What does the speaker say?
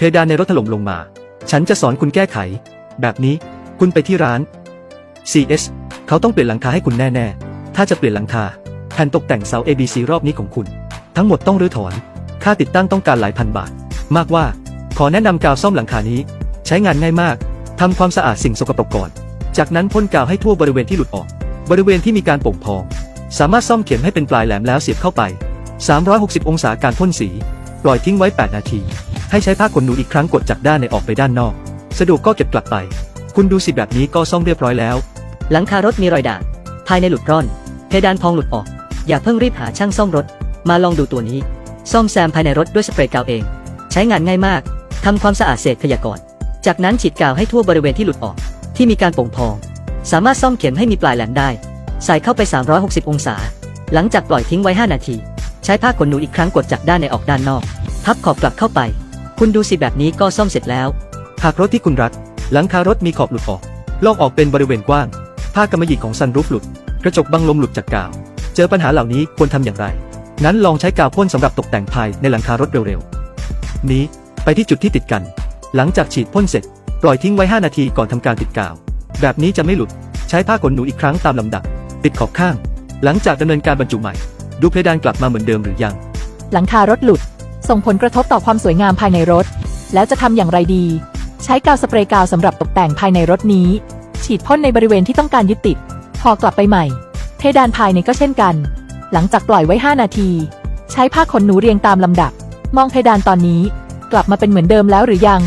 เพดานในรถถล่มลงมา ฉันจะสอนคุณแก้ไข แบบนี้ คุณไปที่ร้าน CS เขาต้องเปลี่ยนหลังคาให้คุณแน่ ๆ ถ้าจะเปลี่ยนหลังคาแผ่นตกแต่งเสา ABC รอบนี้ของคุณ ทั้งหมดต้องรื้อถอน ค่าติดตั้งต้องการหลายพันบาท มากว่า ขอแนะนำกาวซ่อมหลังคานี้ ใช้งานง่ายมากทำความสะอาดสิ่งสกปรกก่อน จากนั้นพ่นกาวให้ทั่วบริเวณที่หลุดออก บริเวณที่มีการโป่งพอง สามารถซ่อมเข็มให้เป็นปลายแหลมแล้วเสียบเข้าไป 360 องศาการพ่นสี ปล่อยทิ้งไว้ 8 นาที ให้ใช้ผ้าขนหนูอีกครั้งกดจากด้านในออกไปด้านนอก สะดวกก็เก็บกลับไป คุณดูสิแบบนี้ก็ซ่อมเรียบร้อยแล้ว หลังคารถมีรอยด่างภายในหลุดร่อน เพดานพองหลุดออก อย่าเพิ่งรีบหาช่างซ่อมรถ มาลองดูตัวนี้ ซ่อมแซมภายในรถด้วยสเปรย์กาวเอง ใช้งานง่ายมากทำความสะอาดเศษขยะก่อน จากนั้นฉีดกาวให้ทั่วบริเวณที่หลุดออก ที่มีการโป่งพอง สามารถซ่อมเข็มให้มีปลายแหลมได้ ใส่เข้าไป 360 องศา หลังจากปล่อยทิ้งไว้ 5 นาที ใช้ผ้าขนหนูอีกครั้งกดจากด้านในออกด้านนอก พับขอบกลับเข้าไป คุณดูสิแบบนี้ก็ซ่อมเสร็จแล้ว หากรถที่คุณรักหลังคารถมีขอบหลุดออกลอกออกเป็นบริเวณกว้างผ้ากำมะหยี่ของซันรูฟหลุด กระจกบังลมหลุดจากกาว เจอปัญหาเหล่านี้ควรทำอย่างไร นั้นลองใช้กาวพ่นสำหรับตกแต่งภายในหลังคารถเร็วๆ นี้ไปที่จุดที่ติดกัน หลังจากฉีดพ่นเสร็จ ปล่อยทิ้งไว้ 5 นาทีก่อนทำการติดกาว แบบนี้จะไม่หลุด ใช้ผ้าขนหนูอีกครั้งตามลำดับ ติดขอบข้าง หลังจากดำเนินการบรรจุใหม่ ดูเพดานกลับมาเหมือนเดิมหรือยัง หลังคารถหลุด ส่งผลกระทบต่อความสวยงามภายในรถ แล้วจะทำอย่างไรดี ใช้กาวสเปรย์กาวสำหรับตกแต่งภายในรถนี้ ฉีดพ่นในบริเวณที่ต้องการยึดติด พอกลับไปใหม่ เพดานภายในก็เช่นกัน หลังจากปล่อยไว้ 5 นาที ใช้ผ้าขนหนูเรียงตามลำดับ มองเพดานตอนนี้ กลับมาเป็นเหมือนเดิมแล้วหรือยัง